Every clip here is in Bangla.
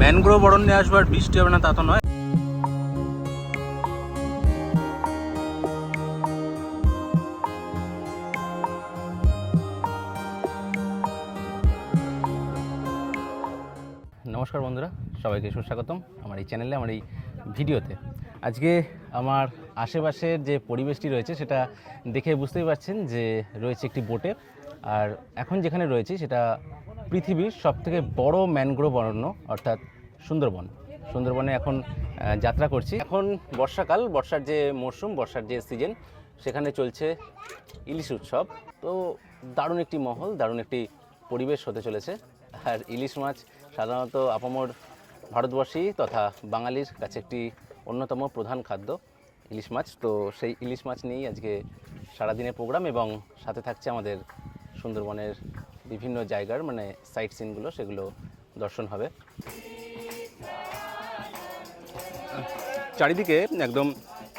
ম্যানগ্রোভ অরণ্যে আসব আর বৃষ্টি হবে না, তা তো নয়। নমস্কার বন্ধুরা, সবাইকে সুস্বাগতম আমার এই চ্যানেলে, আমার এই ভিডিওতে। আজকে আমার আশেপাশের যে পরিবেশটি রয়েছে, সেটা দেখে বুঝতেই পারছেন যে রয়েছে একটি বোটে। আর এখন যেখানে রয়েছি সেটা পৃথিবীর সবথেকে বড় ম্যানগ্রোভ অরণ্য, অর্থাৎ সুন্দরবন। সুন্দরবনে এখন যাত্রা করছি। এখন বর্ষাকাল, বর্ষার যে মরশুম, বর্ষার যে সিজন, সেখানে চলছে ইলিশ উৎসব। তো দারুণ একটি মহল, দারুণ একটি পরিবেশ হতে চলেছে। আর ইলিশ মাছ সাধারণত আপামর ভারতবর্ষী তথা বাঙালির কাছে একটি অন্যতম প্রধান খাদ্য, ইলিশ মাছ। তো সেই ইলিশ মাছ নিয়েই আজকে সারাদিনের প্রোগ্রাম এবং সাথে থাকছে আমাদের সুন্দরবনের বিভিন্ন জায়গার মানে সাইট সিনগুলো সেগুলো দর্শন হবে। চারিদিকে একদম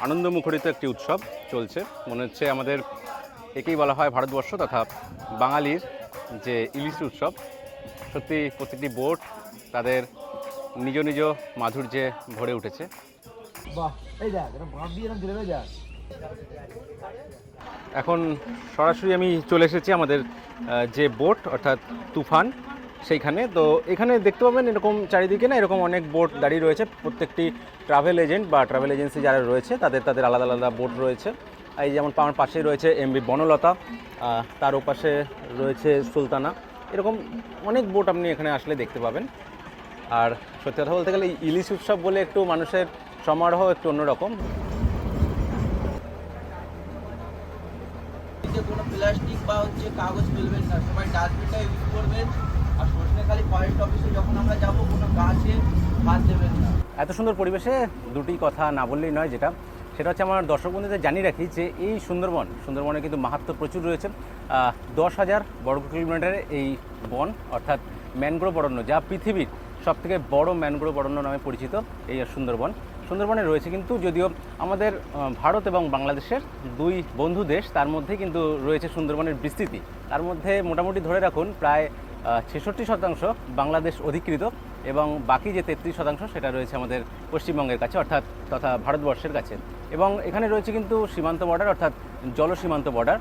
আনন্দ মুখরিত একটি উৎসব চলছে। মনে হচ্ছে আমাদের একেই বলা হয় ভারতবর্ষ তথা বাঙালির যে ইলিশ উৎসব। সত্যি প্রতিটি বোট তাদের নিজ নিজ মাধুর্যে ভরে উঠেছে। বাহ, এই দেখ দিয়ে। এখন সরাসরি আমি চলে এসেছি আমাদের যে বোট, অর্থাৎ তুফান সেইখানে। তো এখানে দেখতে পাবেন এরকম চারিদিকে না এরকম অনেক বোট দাঁড়িয়ে রয়েছে। প্রত্যেকটি ট্রাভেল এজেন্ট বা ট্রাভেল এজেন্সি যারা রয়েছে, তাদের তাদের আলাদা আলাদা বোট রয়েছে। এই যেমন আমার পাশেই রয়েছে এমবি বনলতা তার ওপাশে রয়েছে সুলতানা। এরকম অনেক বোট আপনি এখানে আসলে দেখতে পাবেন। আর সত্যি কথা বলতে গেলে ইলিশ উৎসব বলে একটু মানুষের সমারোহ একটু অন্যরকম। কোনো প্লাস্টিক বা হচ্ছে কাগজ ফেলবেন না। সবাই ডাস্টবিনটা ইউজ করবেন। আর সজনেখালি ফরেস্ট অফিসে যখন আমরা যাব, কোনো গাছে হাত দেবেন না। এত সুন্দর পরিবেশে দুটি কথা না বললেই নয় যেটা। সেটা হচ্ছে আমার দর্শক বন্ধুদের জানিয়ে রাখি যে এই সুন্দরবন, সুন্দরবনে কিন্তু মাহাত্ম প্রচুর রয়েছে। দশ হাজার বর্গ কিলোমিটারের এই বন, অর্থাৎ ম্যানগ্রোভ অরণ্য, যা পৃথিবীর সবথেকে বড় ম্যানগ্রোভ অরণ্য নামে পরিচিত এই সুন্দরবন। সুন্দরবনে রয়েছে, কিন্তু যদিও আমাদের ভারত এবং বাংলাদেশের দুই বন্ধু দেশ, তার মধ্যে কিন্তু রয়েছে সুন্দরবনের বিস্তৃতি। তার মধ্যে মোটামুটি ধরে রাখুন, প্রায় ছেষট্টি শতাংশ বাংলাদেশ অধিকৃত এবং বাকি যে তেত্রিশ শতাংশ সেটা রয়েছে আমাদের পশ্চিমবঙ্গের কাছে, অর্থাৎ তথা ভারতবর্ষের কাছে। এবং এখানে রয়েছে কিন্তু সীমান্ত বর্ডার অর্থাৎ জল সীমান্ত বর্ডার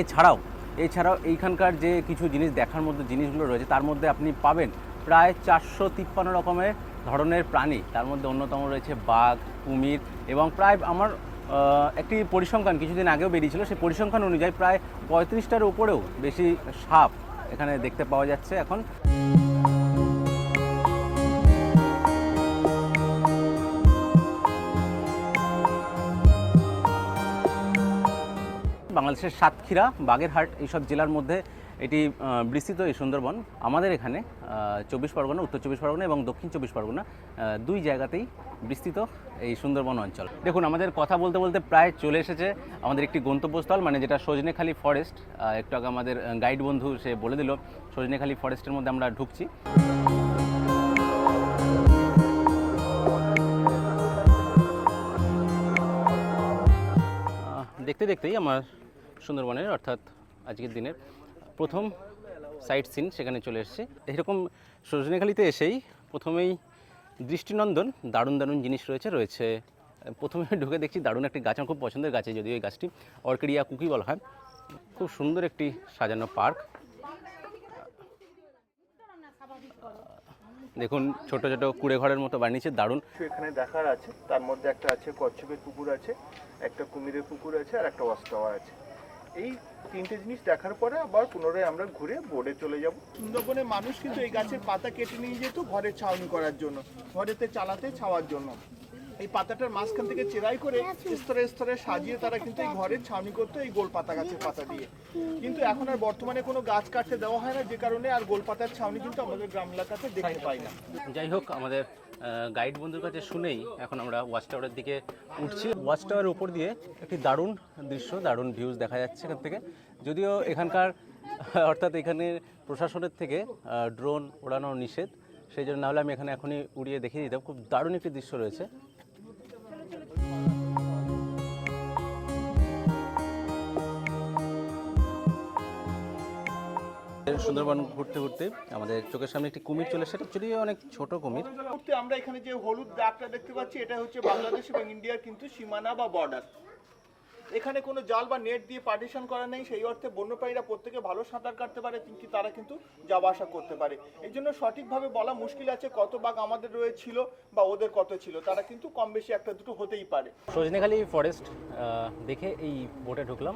এছাড়াও এছাড়াও এইখানকার যে কিছু জিনিস, দেখার মধ্যে জিনিসগুলো রয়েছে, তার মধ্যে আপনি পাবেন প্রায় চারশো তিপ্পান্ন রকমের ধরনের প্রাণী, তার মধ্যে অন্যতম রয়েছে বাঘ, কুমির এবং প্রায় আমার একটি পরিসংখ্যান কিছুদিন আগেও বেরিয়েছিল, সেই পরিসংখ্যান অনুযায়ী প্রায় পঁয়ত্রিশটার উপরেও বেশি সাপ এখানে দেখতে পাওয়া যাচ্ছে এখন। বাংলাদেশের সাতক্ষীরা, বাগেরহাট এইসব জেলার মধ্যে এটি বিস্তৃত এই সুন্দরবন। আমাদের এখানে চব্বিশ পরগনা, উত্তর চব্বিশ পরগনা এবং দক্ষিণ চব্বিশ পরগনা দুই জায়গাতেই বিস্তৃত এই সুন্দরবন অঞ্চল। দেখুন, আমাদের কথা বলতে বলতে প্রায় চলে এসেছে আমাদের একটি গন্তব্যস্থল মানে যেটা সজনেখালি ফরেস্ট। একটু আগে আমাদের গাইড বন্ধু সে বলে দিল, সজনেখালি ফরেস্টের মধ্যে আমরা ঢুকছি। দেখতে দেখতেই আমার সুন্দরবনের, অর্থাৎ আজকের দিনের প্রথম সাইট সিন সেখানে চলে এসেছে। এরকম সজনেখালিতে এসেই প্রথমেই দৃষ্টিনন্দন দারুণ দারুণ জিনিস রয়েছে রয়েছে। প্রথমে ঢুকে দেখছি দারুণ একটি গাছ, আমার খুব পছন্দের গাছ যদি ওই গাছটি, অর্কিডিয়া কুকি বলা হয়। খুব সুন্দর একটি সাজানো পার্ক। দেখুন, ছোট ছোট কুড়ে ঘরের মতো বানিয়েছে, দারুণ। এখানে দেখার আছে, তার মধ্যে একটা আছে, কচ্ছপের পুকুর আছে, একটা কুমিরের পুকুর আছে, আর একটা ওয়াচ টাওয়ার আছে। এই তিনটে জিনিস দেখার পরে আবার পুনরায় আমরা ঘুরে বোর্ডে চলে যাব। সুন্দরবনে মানুষ কিন্তু এই গাছের পাতা কেটে নিয়ে যেত ঘরে ছাউনি করার জন্য ঘরেতে চালাতে ছাওয়ার জন্য। এই পাতাটার মাঝখান থেকে চেরাই করে স্তরে স্তরে সাজিয়ে তারা কিন্তু এই ঘরের ছাউনি করতো এই গোল পাতা গাছের পাতা দিয়ে। কিন্তু এখন আর বর্তমানে কোনো গাছ কাটতে দেওয়া হয় না যে কারণে আর গোল পাতার ছাউনি কিন্তু আমাদের গ্রাম এলাকাতে দেখতে পাই না। যাই হোক আমাদের গাইড বন্ধুর কাছে শুনেই এখন আমরা ওয়াচ টাওয়ারের দিকে উঠছি। ওয়াচ টাওয়ারের উপর দিয়ে একটি দারুণ দৃশ্য, দারুণ ভিউজ দেখা যাচ্ছে এখান থেকে। যদিও এখানকার, অর্থাৎ এখানে প্রশাসনের থেকে ড্রোন ওড়ানো নিষেধ, সেই জন্য নাহলে আমি এখানে এখনই উড়িয়ে দেখিয়ে দিতাম। খুব দারুণ একটি দৃশ্য রয়েছে। সুন্দরবন ঘুরতে ঘুরতে আমাদের চোখের সামনে একটি কুমির চলে সেটা যদিও অনেক ছোট কুমির। আমরা এখানে যে হলুদ দাগটা দেখতে পাচ্ছি এটা হচ্ছে বাংলাদেশ এবং ইন্ডিয়ার কিন্তু সীমানা বা বর্ডার এখানে কোনো জাল বা নেট দিয়ে পার্টিশন করা নেই সেই অর্থে বন্যপ্রাণীরা প্রত্যেকে ভালো সাঁতার কাটতে পারে কিন্তু তারা কিন্তু যাওয়া আসা করতে পারে। এই জন্য সঠিকভাবে বলা মুশকিল আছে কত বাঘ আমাদের রয়েছিল বা ওদের কত ছিল। তারা কিন্তু কম বেশি একটা দুটো হতেই পারে। সজনেখালি ফরেস্ট দেখে এই বোটে ঢুকলাম।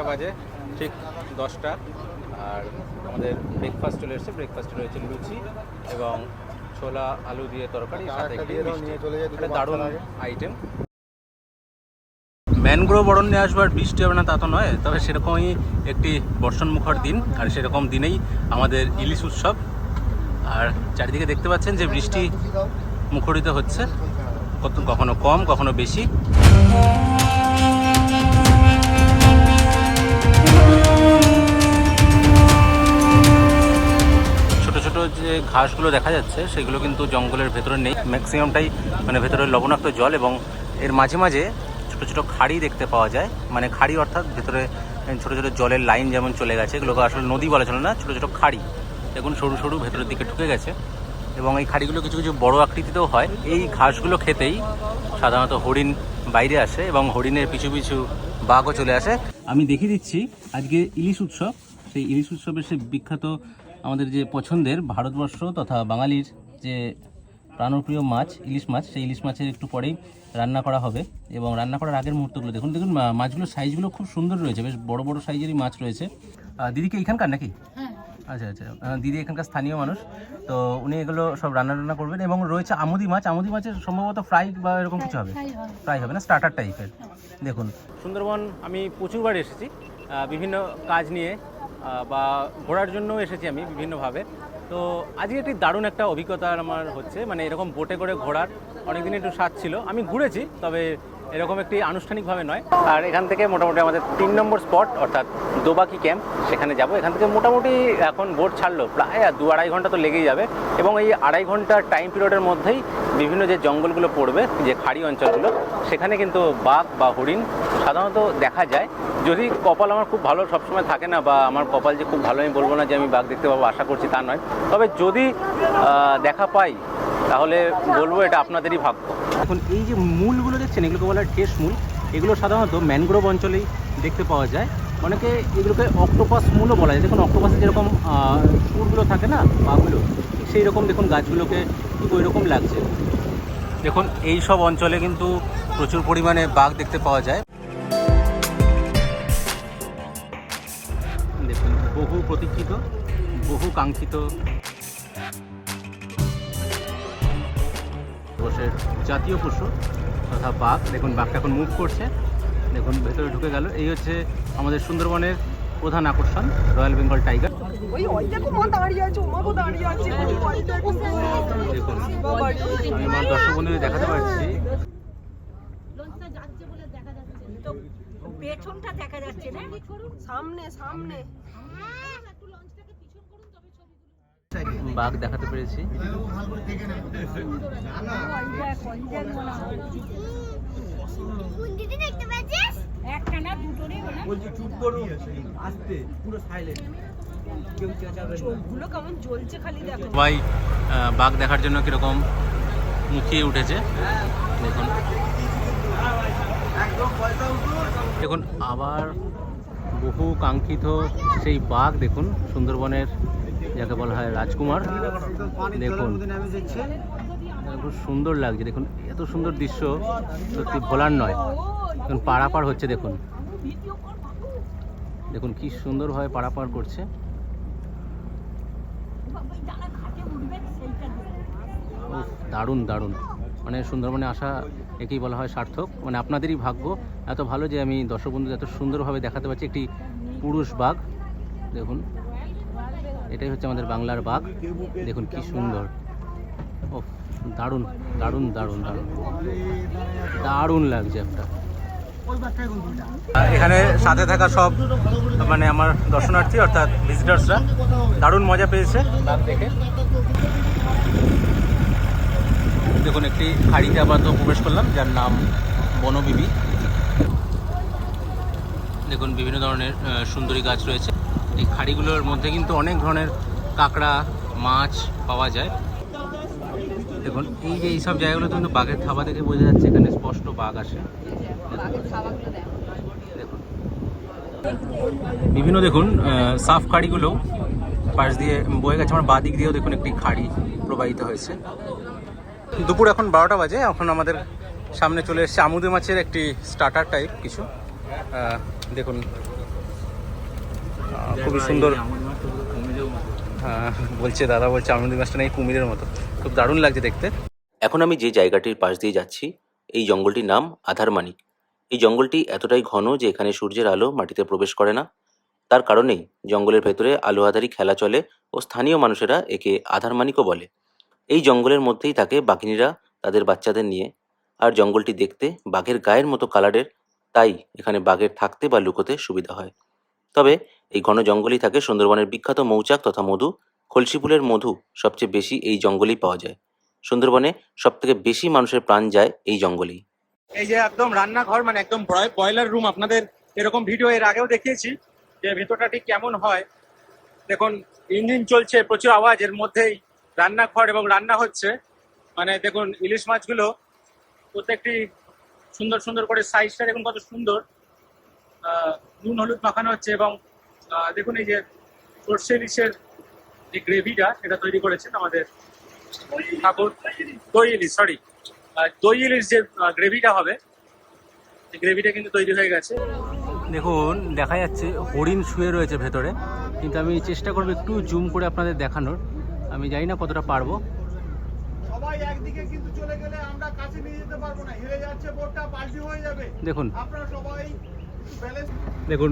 এখন বাজে ঠিক দশটা। আর আমাদের ব্রেকফাস্ট চলে এসেছে। ব্রেকফাস্টে রয়েছে লুচি এবং ছোলা আলু দিয়ে তরকারি সাথে একটা দারুণ আইটেম ম্যানগ্রোভ অরণ্যে আসবার বৃষ্টি হবে না তা তো নয়। তবে সেরকমই একটি বর্ষণমুখর দিন আর সেরকম দিনেই আমাদের ইলিশ উৎসব। আর চারিদিকে দেখতে পাচ্ছেন যে বৃষ্টি মুখরিত হচ্ছে। কখনো কম কখনো বেশি। যে ঘাসগুলো দেখা যাচ্ছে, সেগুলো কিন্তু জঙ্গলের ভেতরে নেই। ম্যাক্সিমামটাই মানে ভেতরে লবণাক্ত জল এবং এর মাঝে মাঝে ছোটো ছোটো খাড়ি দেখতে পাওয়া যায়। মানে খাড়ি অর্থাৎ ভেতরে ছোটো ছোটো জলের লাইন যেমন চলে গেছে, এগুলোকে আসলে নদী বলা চলে না, ছোটো ছোটো খাড়ি। দেখুন, সরু সরু ভেতরের দিকে ঢুকে গেছে। এবং এই খাড়িগুলো কিছু কিছু বড় আকৃতিতেও হয়। এই ঘাসগুলো খেতেই সাধারণত হরিণ বাইরে আসে এবং হরিণের পিছু পিছু বাঘও চলে আসে। আমি দেখিয়ে দিচ্ছি আজকে ইলিশ উৎসব। সেই ইলিশ উৎসবের সেই বিখ্যাত আমাদের যে পছন্দের ভারতবর্ষ তথা বাঙালির যে প্রাণপ্রিয় মাছ ইলিশ মাছ সেই ইলিশ মাছের একটু পরেই রান্না করা হবে এবং রান্না করার আগের মুহূর্তগুলো। দেখুন দেখুন মাছগুলোর সাইজগুলো খুব সুন্দর রয়েছে বেশ বড় বড় সাইজেরই মাছ রয়েছে। দিদিকে এখানকার নাকি? আচ্ছা আচ্ছা। দিদি এখানকার স্থানীয় মানুষ। তো উনি এগুলো সব রান্না রান্না করবেন এবং রয়েছে আমুদি মাছ। আমুদি মাছের সম্ভবত ফ্রাই বা এরকম কিছু হবে? ফ্রাই হবে। না? স্টার্টার টাইপের। দেখুন। সুন্দরবন আমি প্রচুরবার এসেছি। বিভিন্ন কাজ নিয়ে বা ঘোরার জন্য এসেছি আমি বিভিন্নভাবে। তো আজকে একটি দারুণ একটা অভিজ্ঞতা আমার হচ্ছে মানে এরকম বোটে করে ঘোরার অনেকদিন একটু স্বাদ ছিল। আমি ঘুরেছি, তবে এরকম একটি আনুষ্ঠানিকভাবে নয়। আর এখান থেকে মোটামুটি আমাদের তিন নম্বর স্পট, অর্থাৎ দোবাকি ক্যাম্প, সেখানে যাব। এখান থেকে মোটামুটি এখন বোট ছাড়লো প্রায় দু আড়াই ঘণ্টা তো লেগেই যাবে। এবং এই আড়াই ঘণ্টার টাইম পিরিয়ডের মধ্যেই বিভিন্ন যে জঙ্গলগুলো পড়বে, যে খাড়ি অঞ্চলগুলো, সেখানে কিন্তু বাঘ বা হরিণ সাধারণত দেখা যায়। যদি কপাল আমার খুব ভালো সবসময় থাকে না বা আমার কপাল যে খুব ভালো, আমি বলব না যে আমি বাঘ দেখতে পাবো, আশা করছি তা নয়। তবে যদি দেখা পাই, তাহলে বলব এটা আপনাদেরই ভাগ্য। এখন এই যে মূলগুলো দেখছেন, এগুলোকে বলা ঠেস মূল, এগুলো সাধারণত ম্যানগ্রোভ অঞ্চলেই দেখতে পাওয়া যায়। অনেকে এগুলোকে অক্টোপাস মূলও বলা যায়। দেখুন, অক্টোপাসে যেরকম সুরগুলো থাকে না ঠিক সেই রকম দেখুন গাছগুলোকে ঠিক ওই রকম লাগছে। দেখুন, এই সব অঞ্চলে কিন্তু প্রচুর পরিমাণে বাঘ দেখতে পাওয়া যায়। বহু বহু কাঙ্ক্ষিত। বসের জাতীয় পশু তথা বাঘ। দেখুন বাঘটা এখন মুভ করছে। দেখুন ভেতরে ঢুকে গেল। এই হচ্ছে আমাদের সুন্দরবনের প্রধান আকর্ষণ রয়্যাল বেঙ্গল টাইগার দেখুন আমি আমার দর্শক বন্ধুদের দেখাতে পারছি লঞ্চটা যাচ্ছে বলে দেখা যাচ্ছে তো পেছনটা দেখা যাচ্ছে না? সামনে সামনে হ্যাঁ একটু লঞ্চটাকে পিছন করুন তবে ছবিগুলো বাঘ দেখাতে পেরেছি। একটা না দুটোরই হলো চোখগুলো কেমন জ্বলছে খালি দেখো। সবাই বাঘ দেখার জন্য কীরকম মুখিয়ে উঠেছে। দেখুন। দেখুন আবার বহু কাঙ্ক্ষিত সেই বাঘ দেখুন সুন্দরবনের যাকে বলা হয় রাজকুমার। দেখুন, খুব সুন্দর লাগছে। দেখুন, এত সুন্দর দৃশ্য সত্যি ভোলার নয়। দেখুন, পারাপার হচ্ছে, দেখুন। দেখুন, কি সুন্দরভাবে পারাপার করছে। দারুণ দারুণ। মানে সুন্দরবনে আসা একেই বলা হয় সার্থক। মানে আপনাদেরই ভাগ্য। এত ভালো যে আমি দর্শক বন্ধু এত সুন্দরভাবে দেখাতে পারছি একটি পুরুষ বাঘ। দেখুন এটাই হচ্ছে আমাদের বাংলার বাঘ। দেখুন কি সুন্দর। ও দারুণ দারুণ দারুণ দারুণ। দারুণ লাগছে একটা। এখানে সাথে থাকা সব মানে আমার দর্শনার্থী অর্থাৎ ভিজিটার্সরা দারুণ মজা পেয়েছে। বাঘ দেখে। দেখুন একটি হাড়িতে আপাতত প্রবেশ করলাম যার নাম বনবিবি। দেখুন বিভিন্ন ধরনের সুন্দরী গাছ রয়েছে। এই খাড়িগুলোর মধ্যে কিন্তু অনেক ধরনের কাঁকড়া, মাছ পাওয়া যায়। দেখুন, এই যে এইসব জায়গাগুলো কিন্তু বাঘের থাবা দেখে বোঝা যাচ্ছে, এখানে স্পষ্ট বাঘ আসে। বিভিন্ন দেখুন সাফ খাড়িগুলো পাশ দিয়ে বয়ে গেছে। আমার বাদিক দিয়েও দেখুন একটি খাড়ি প্রবাহিত হয়েছে। দুপুর এখন বারোটা বাজে, এখন আমাদের সামনে চলে এসেছে আমুদে মাছের একটি স্টার্টার টাইপ কিছু। দেখুন খুবই সুন্দর। হ্যাঁ, বলছে দাদা বলছে আমুদে মাছটা নাকি কুমিরের মতো। খুব দারুণ লাগছে দেখতে। এখন আমি যে জায়গাটির পাশ দিয়ে যাচ্ছি এই জঙ্গলটির নাম আধারমানিক এই জঙ্গলটি এতটাই ঘন যে এখানে সূর্যের আলো মাটিতে প্রবেশ করে না। তার কারণেই জঙ্গলের ভেতরে আলো আধারি খেলা চলে ও স্থানীয় মানুষেরা একে আধারমানিকও বলে। এই জঙ্গলের মধ্যেই থাকে বাঘিনীরা তাদের বাচ্চাদের নিয়ে। আর জঙ্গলটি দেখতে বাঘের গায়ের মতো কালারের তাই এখানে বাঘের থাকতে বা লুকোতে সুবিধা হয়। তবে এই ঘন জঙ্গলেই থাকে সুন্দরবনের বিখ্যাত মৌচাক তথা মধু। খলসি ফুলের মধু সবচেয়ে বেশি এই জঙ্গলেই পাওয়া যায়। সুন্দরবনে সব থেকে বেশি মানুষের প্রাণ যায় এই জঙ্গলেই। এই যে একদম রান্নাঘর মানে একদম বয়লার রুম আপনাদের এরকম ভিডিও এর আগেও দেখিয়েছি যে ভেতরটা ঠিক কেমন হয়। দেখুন, ইঞ্জিন চলছে, প্রচুর আওয়াজ, এর মধ্যেই রান্নাঘর এবং রান্না হচ্ছে। মানে দেখুন, ইলিশ মাছগুলো প্রত্যেকটি সুন্দর সুন্দর করে সাইজটা দেখুন কত সুন্দর। নুন হলুদ মাখানো হচ্ছে এবং দেখুন এই যে সর্ষে ইলিশের যে গ্রেভিটা সেটা তৈরি করেছেন আমাদের ঠাকুর দই ইলিশ সরি দই ইলিশ যে গ্রেভিটা হবে সেই গ্রেভিটা কিন্তু তৈরি হয়ে গেছে। দেখুন দেখা যাচ্ছে হরিণ শুয়ে রয়েছে ভেতরে কিন্তু আমি চেষ্টা করব একটু জুম করে আপনাদের দেখানোর। আমি জানি না কতটা পারব। একদিকে কিন্তু চলে গেলে আমরা কাছে নিয়ে যেতে পারব না হেরে যাচ্ছে বোর্ডটা পাল্টি হয়ে যাবে। দেখুন। আপনারা সবাই ব্যালেন্স দেখুন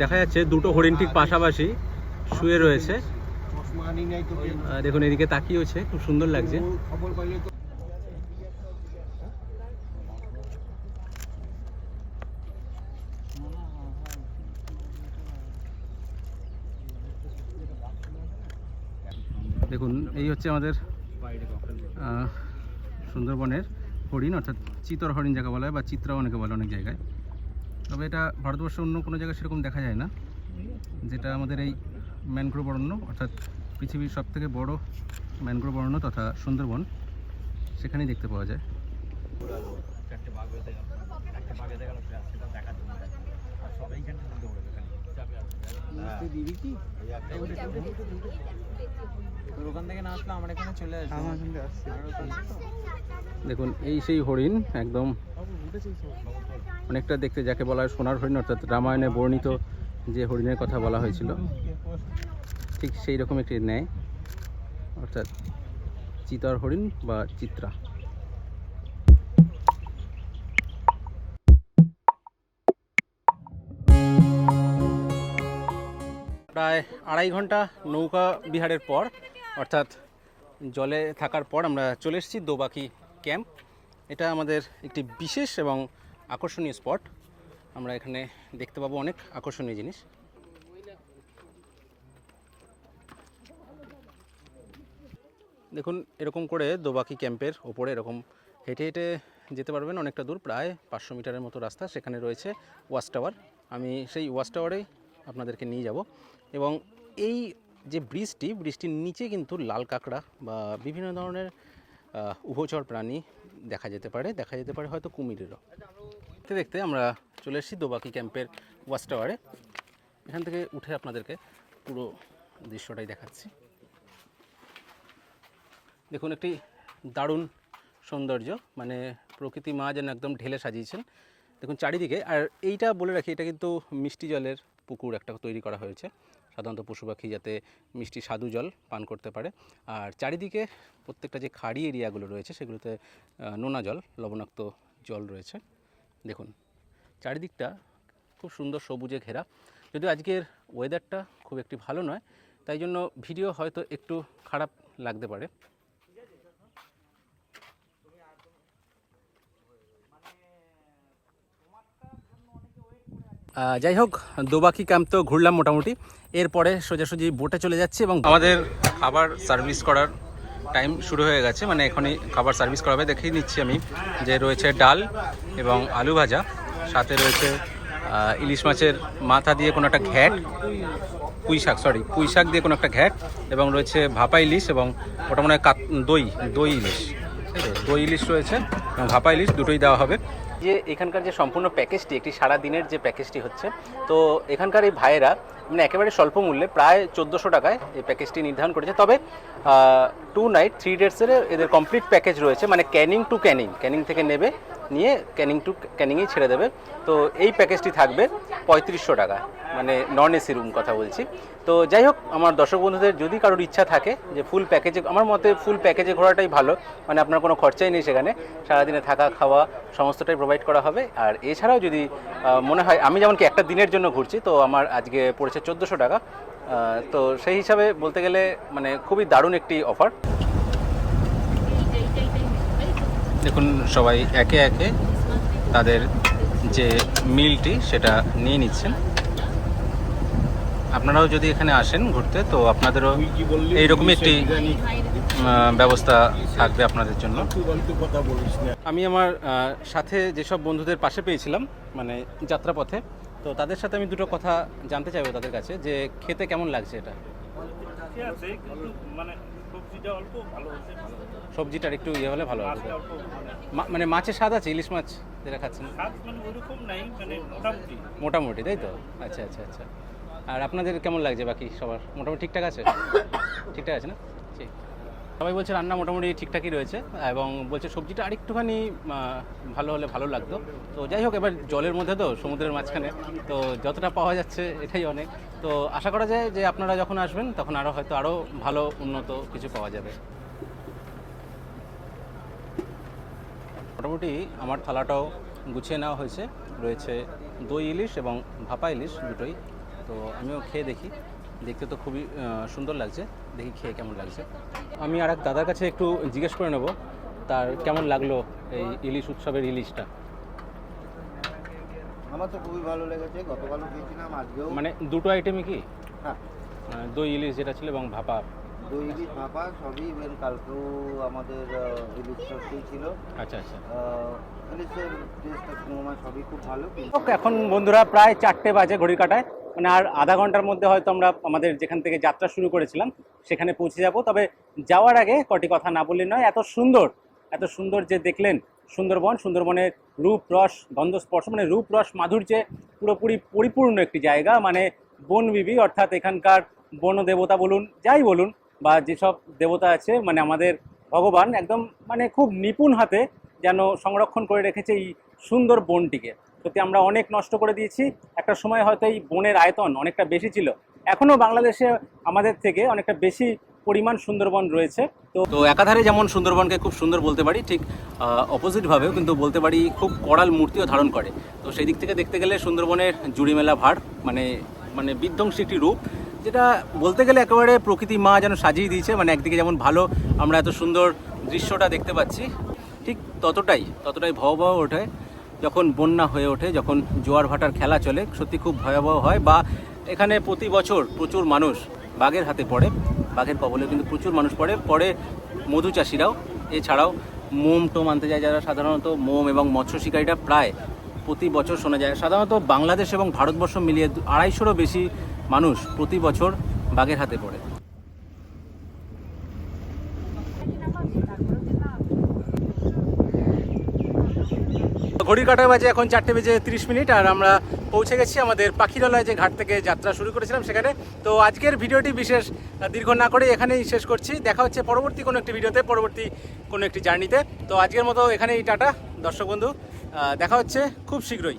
দেখা যাচ্ছে দুটো হরিণ ঠিক পাশাপাশি শুয়ে রয়েছে। দেখুন, এদিকে তাকিয়েছে, খুব সুন্দর লাগছে। দেখুন, এই হচ্ছে আমাদের সুন্দরবনের হরিণ, অর্থাৎ চিতর হরিণ যাকে বলা হয়, বা চিত্রা অনেকে বলে অনেক জায়গায়। তবে এটা ভারতবর্ষের অন্য কোনো জায়গায় সেরকম দেখা যায় না। যেটা আমাদের এই ম্যানগ্রোভ অরণ্য, অর্থাৎ পৃথিবীর সব থেকে বড় ম্যানগ্রোভ অরণ্য তথা সুন্দরবন, সেখানেই দেখতে পাওয়া যায়। দেখুন, এই সেই হরিণ একদম অনেকটা দেখতে যাকে বলা হয় সোনার হরিণ, অর্থাৎ রামায়ণে বর্ণিত যে হরিণের কথা বলা হয়েছিল। ঠিক সেই রকম একটি ন্যায়, অর্থাৎ চিতার হরিণ বা চিত্রা। প্রায় আড়াই ঘণ্টা নৌকা বিহারের পর, অর্থাৎ জলে থাকার পর আমরা চলে এসেছি দোবাকি ক্যাম্প। এটা আমাদের একটি বিশেষ এবং আকর্ষণীয় স্পট। আমরা এখানে দেখতে পাবো অনেক আকর্ষণীয় জিনিস। দেখুন, এরকম করে দোবাকি ক্যাম্পের ওপরে এরকম হেঁটে হেঁটে যেতে পারবেন। অনেকটা দূর, প্রায় পাঁচশো মিটারের মতো রাস্তা সেখানে রয়েছে ওয়াচ টাওয়ার। আমি সেই ওয়াচ টাওয়ারেই আপনাদেরকে নিয়ে যাব এবং এই যে ব্রিজটি, ব্রিজটির নিচে কিন্তু লাল কাঁকড়া বা বিভিন্ন ধরনের উভচর প্রাণী দেখা যেতে পারে। দেখা যেতে পারে হয়তো কুমিরেরও। দেখতে দেখতে আমরা চলে এসেছি দোবাকি ক্যাম্পের ওয়াচ টাওয়ারে। এখান থেকে উঠে আপনাদেরকে পুরো দৃশ্যটাই দেখাচ্ছি। দেখুন, একটি দারুণ সৌন্দর্য মানে প্রকৃতি মা যেন একদম ঢেলে সাজিয়েছেন। দেখুন, চারিদিকে, আর এইটা বলে রাখি, এটা কিন্তু মিষ্টি জলের পুকুর একটা তৈরি করা হয়েছে। সাধারণত পশু পাখি যাতে মিষ্টি স্বাদু জল পান করতে পারে। আর চারিদিকে প্রত্যেকটা যে খাড়ি এরিয়াগুলো রয়েছে, সেগুলোতে নোনা জল, লবণাক্ত জল রয়েছে। দেখুন, চারিদিকটা খুব সুন্দর সবুজে ঘেরা। যদিও আজকের ওয়েদারটা খুব একটি ভালো নয়, তাই জন্য ভিডিও হয়তো একটু খারাপ লাগতে পারে। যাই হোক, দোবাকি ক্যাম্প তো ঘুরলাম মোটামুটি। এরপরে সোজাসুজি বোটে চলে যাচ্ছে এবং আমাদের খাবার সার্ভিস করার টাইম শুরু হয়ে গেছে মানে এখনই খাবার সার্ভিস করা হবে দেখেই নিচ্ছি আমি যে রয়েছে ডাল এবং আলু ভাজা, সাথে রয়েছে ইলিশ মাছের মাথা দিয়ে কোনো একটা ঘ্যাট, পুঁই শাক সরি পুঁই শাক দিয়ে কোনো একটা ঘ্যাট, এবং রয়েছে ভাপা ইলিশ এবং ওটা মনে হয় দই দই ইলিশ দই ইলিশ রয়েছে এবং ভাপা ইলিশ দুটোই দেওয়া হবে। যে এখানকার যে সম্পূর্ণ প্যাকেজটি, একটি সারা দিনের যে প্যাকেজটি হচ্ছে, তো এখানকার এই ভাইয়েরা মানে একেবারে স্বল্প মূল্যে প্রায় চোদ্দোশো টাকায় এই প্যাকেজটি নির্ধারণ করেছে। তবে টু নাইট থ্রি ডেটসের এদের কমপ্লিট প্যাকেজ রয়েছে মানে ক্যানিং টু ক্যানিং ক্যানিং থেকে নেবে, নিয়ে ক্যানিং টু ক্যানিংয়েই ছেড়ে দেবে। তো এই প্যাকেজটি থাকবে পঁয়ত্রিশশো টাকা মানে নন এসি রুম কথা বলছি। তো যাই হোক, আমার দর্শক বন্ধুদের যদি কারোর ইচ্ছা থাকে যে ফুল প্যাকেজে আমার মতে ফুল প্যাকেজে ঘোরাটাই ভালো। মানে আপনার কোনো খরচাই নেই সেখানে। সারাদিনে থাকা, খাওয়া, সমস্তটাই প্রোভাইড করা হবে। আর এছাড়াও যদি মনে হয় আমি যেমন কি একটা দিনের জন্য ঘুরছি, তো আমার আজকে পড়েছে চোদ্দোশো টাকা। তো সেই হিসাবে বলতে গেলে মানে খুবই দারুণ একটি অফার দেখুন, সবাই একে একে তাদের যে মিলটি সেটা নিয়ে নিচ্ছেন। আপনারাও যদি এখানে আসেন ঘুরতে তো আপনাদেরও এইরকমই একটি ব্যবস্থা থাকবে আপনাদের জন্য। আমি আমার সাথে যেসব বন্ধুদের পাশে পেয়েছিলাম মানে যাত্রাপথে তো তাদের সাথে আমি দুটো কথা জানতে চাইব তাদের কাছে যে খেতে কেমন লাগছে এটা? মানে সবজিটা অল্প ভালো হচ্ছে। ভালো সবজিটার একটু ইয়ে হলে ভালো হবে। মানে মা- মানে মাছের স্বাদ আছে ইলিশ মাছ যেটা খাচ্ছেন? মানে মানে মোটামুটি তাই তো? আচ্ছা আচ্ছা আচ্ছা। আর আপনাদের কেমন লাগছে বাকি সবার? মোটামুটি ঠিকঠাক আছে? ঠিকঠাক আছে না? ঠিক সবাই বলছে রান্না মোটামুটি ঠিকঠাকই রয়েছে এবং বলছে সবজিটা আরেকটুখানি ভালো হলে ভালো লাগতো। তো যাই হোক, এবার জলের মধ্যে তো, সমুদ্রের মাঝখানে। তো যতটা পাওয়া যাচ্ছে, এটাই অনেক। তো আশা করা যায় যে আপনারা যখন আসবেন, তখন আরও হয়তো আরও ভালো, উন্নত কিছু পাওয়া যাবে। মোটামুটি আমার থালাটাও গুছিয়ে নেওয়া হয়েছে। রয়েছে দই ইলিশ এবং ভাপা ইলিশ দুটোই। তো আমিও খেয়ে দেখি। দেখতে তো খুবই সুন্দর লাগছে। দেখি খেয়ে কেমন লাগছে। আমি আর এক দাদার কাছে একটু জিজ্ঞেস করে নেব তার কেমন লাগল এই ইলিশ উৎসবের ইলিশটা? আমার তো খুবই ভালো লেগেছে গতকালও খেয়েছিলাম আজকেও। মানে দুটো আইটেমই কি? হ্যাঁ। দই ইলিশ যেটা ছিল এবং ভাপা। দই ইলিশ ভাপা সবই ইভেন কালকেও আমাদের ইলিশ চচ্চড়ি ছিল। আচ্ছা আচ্ছা। ইলিশের টেস্ট সবই খুব ভালো এখন বন্ধুরা প্রায় চারটে বাজে ঘড়ি কাটায়। মানে আর আধা ঘণ্টার মধ্যে হয়তো আমরা আমাদের যেখান থেকে যাত্রা শুরু করেছিলাম, সেখানে পৌঁছে যাব। তবে যাওয়ার আগে কটি কথা না বললে নয়, এত সুন্দর এত সুন্দর যে দেখলেন সুন্দরবন, সুন্দরবনের রূপ, রস, গন্ধ, স্পর্শ মানে রূপ, রস, মাধুর্যে পুরোপুরি পরিপূর্ণ একটি জায়গা মানে বনবিবি অর্থাৎ এখানকার বন দেবতা বলুন, যাই বলুন, বা যেসব দেবতা আছে মানে আমাদের ভগবান, একদম মানে খুব নিপুণ হাতে যেন সংরক্ষণ করে রেখেছে এই সুন্দর বনটিকে। সত্যি আমরা অনেক নষ্ট করে দিয়েছি। একটা সময় হয়তো এই বনের আয়তন অনেকটা বেশি ছিল। এখনও বাংলাদেশে আমাদের থেকে অনেকটা বেশি পরিমাণ সুন্দরবন রয়েছে। তো তো একাধারে যেমন সুন্দরবনকে খুব সুন্দর বলতে পারি, ঠিক অপোজিটভাবেও কিন্তু বলতে পারি, খুব কড়াল মূর্তিও ধারণ করে। তো সেই দিক থেকে দেখতে গেলে সুন্দরবনের জুড়ি মেলা ভাড় মানে মানে বিধ্বংসী একটি রূপ, যেটা বলতে গেলে একেবারে প্রকৃতি মা যেন সাজিয়ে দিয়েছে মানে একদিকে যেমন ভালো আমরা এত সুন্দর দৃশ্যটা দেখতে পাচ্ছি, ঠিক ততটাই ততটাই ভয়াবহ ওঠে। যখন বন্যা হয়ে ওঠে, যখন জোয়ার ভাটার খেলা চলে, সত্যি খুব ভয়াবহ হয় বা এখানে প্রতি বছর প্রচুর মানুষ বাঘের হাতে পড়ে, বাঘের কবলে কিন্তু প্রচুর মানুষ পড়ে পড়ে মধু চাষিরাও। এছাড়াও মোম টোম আনতে যায় যারা, সাধারণত মোম এবং মৎস্য শিকারীরা প্রায় প্রতি বছর শোনা যায়। সাধারণত বাংলাদেশ এবং ভারতবর্ষ মিলিয়ে আড়াইশোরও বেশি মানুষ প্রতি বছর বাঘের হাতে পড়ে। ঘড়ির কাটার বাজে এখন চারটে বেজে তিরিশ মিনিট আর আমরা পৌঁছে গেছি আমাদের পাখিরালয় যে ঘাট থেকে যাত্রা শুরু করেছিলাম সেখানে। তো আজকের ভিডিওটি বিশেষ দীর্ঘ না করে এখানেই শেষ করছি। দেখা হচ্ছে পরবর্তী কোনো একটি ভিডিওতে, পরবর্তী কোনো একটি জার্নিতে। তো আজকের মতো এখানেই, টাটা, দর্শক বন্ধু। দেখা হচ্ছে খুব শীঘ্রই।